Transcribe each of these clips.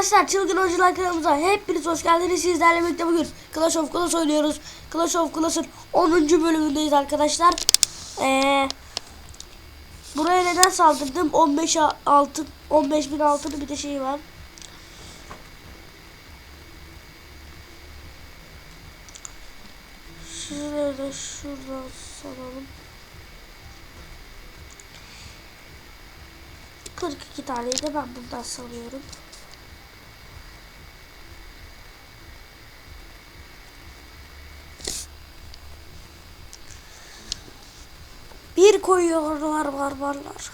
arkadaşlar Çılgın Oyuncular kanalımıza hepiniz hoş geldiniz. Sizlerle birlikte bugün Clash of Clans oynuyoruz. Clash of Clans'ın 10. bölümündeyiz arkadaşlar. Ee, buraya neden saldırdım? 15 altın 15 bin altın bir de şey var. Şuraya da şuradan salalım. 42 taneyi de ben bundan salıyorum. Bir koyuyorlar barbarlar.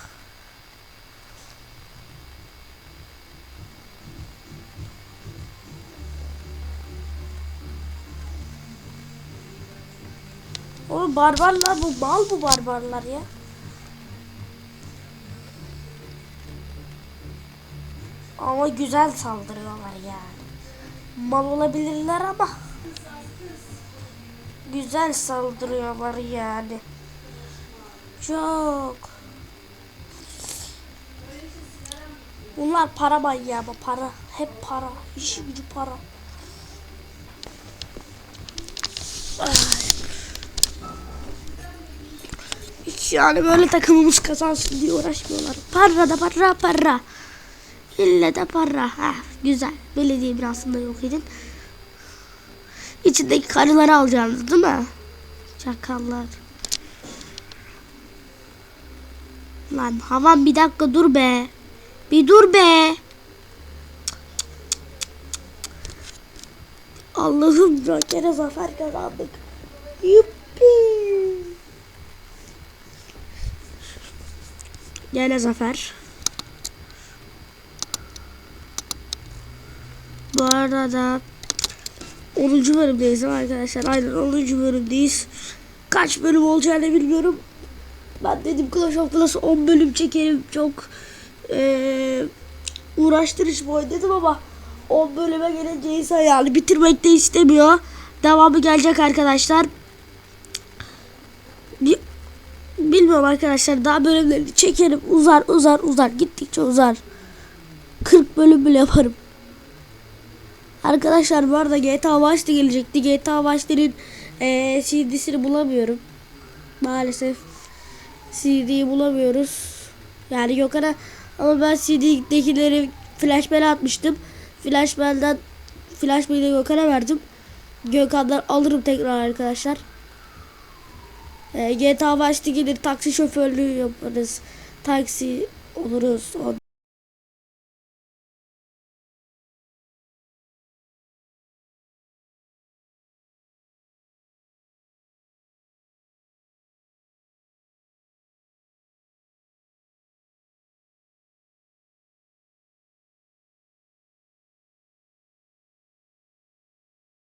Oğlum barbarlar bu mal bu barbarlar ya. Ama güzel saldırıyorlar yani. Mal olabilirler ama güzel saldırıyorlar yani. Çok. Bunlar para manyağı ama para. Hep para. İşi gücü para. Hiç yani böyle takımımız kazansın diye uğraşmıyorlar. Para da para para. İlle de para. Ha, güzel. Belediye binasında yok edin. İçindeki karıları alacaksınız değil mi? Çakallar. Lan havan bir dakika dur be. Bir dur be. Allah'ım Joker'e zafer kazandık. Yuppi. Gene zafer. Bu arada 10. bölümdeyiz arkadaşlar. Aynen 10. bölümdeyiz. Kaç bölüm olacağını bilmiyorum. Ben dedim Clash of Clans 10 bölüm çekerim. Çok eee uğraştırıcı oyun dedim ama 10 bölüme gelince insan yani bitirmek de istemiyor. Devamı gelecek arkadaşlar. Bir, bilmiyorum arkadaşlar daha bölümlerini çekerim. Uzar uzar uzar. Gittikçe uzar. 40 bölüm bile yaparım. Arkadaşlar bu arada GTA Vice de gelecekti. GTA Vice'lerin eee CD'sini bulamıyorum. Maalesef CD'yi bulamıyoruz. Yani Gökhan'a ama ben CD'dekileri Flashman'e atmıştım. Flashman'dan Flashman'ı da Gökhan'a verdim. Gökhan'dan alırım tekrar arkadaşlar. Ee, GTA Vice'de gelir taksi şoförlüğü yaparız. Taksi oluruz.